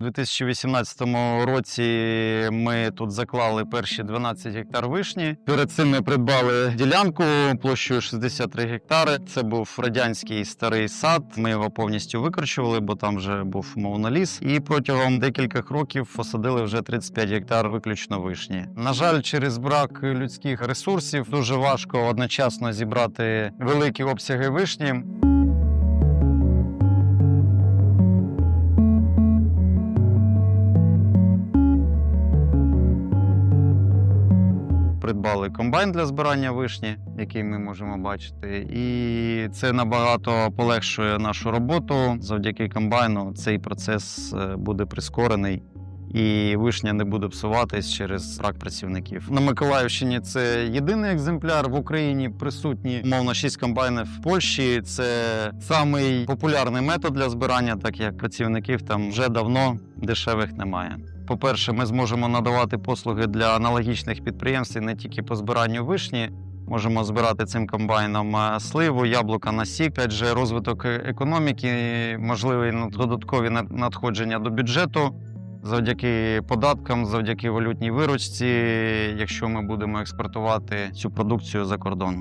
У 2018 році ми тут заклали перші 12 гектар вишні. Перед цим ми придбали ділянку площею 63 гектари. Це був радянський старий сад. Ми його повністю викорчували, бо там вже був мовноліс. І протягом декількох років посадили вже 35 гектар виключно вишні. На жаль, через брак людських ресурсів дуже важко одночасно зібрати великі обсяги вишні. Придбали комбайн для збирання вишні, який ми можемо бачити, і це набагато полегшує нашу роботу. Завдяки комбайну цей процес е, буде прискорений. І вишня не буде псуватись через брак працівників. На Миколаївщині це єдиний екземпляр в Україні. Присутні умовно 6 комбайнів в Польщі. Це самий популярний метод для збирання, так як працівників там вже давно дешевих немає. По-перше, ми зможемо надавати послуги для аналогічних підприємств і не тільки по збиранню вишні. Можемо збирати цим комбайном е, сливу, яблука. Опять же, розвиток е- економіки, можливі ну, додаткові надходження до бюджету Завдяки податкам, завдяки валютній виручці, якщо ми будемо експортувати цю продукцію за кордон.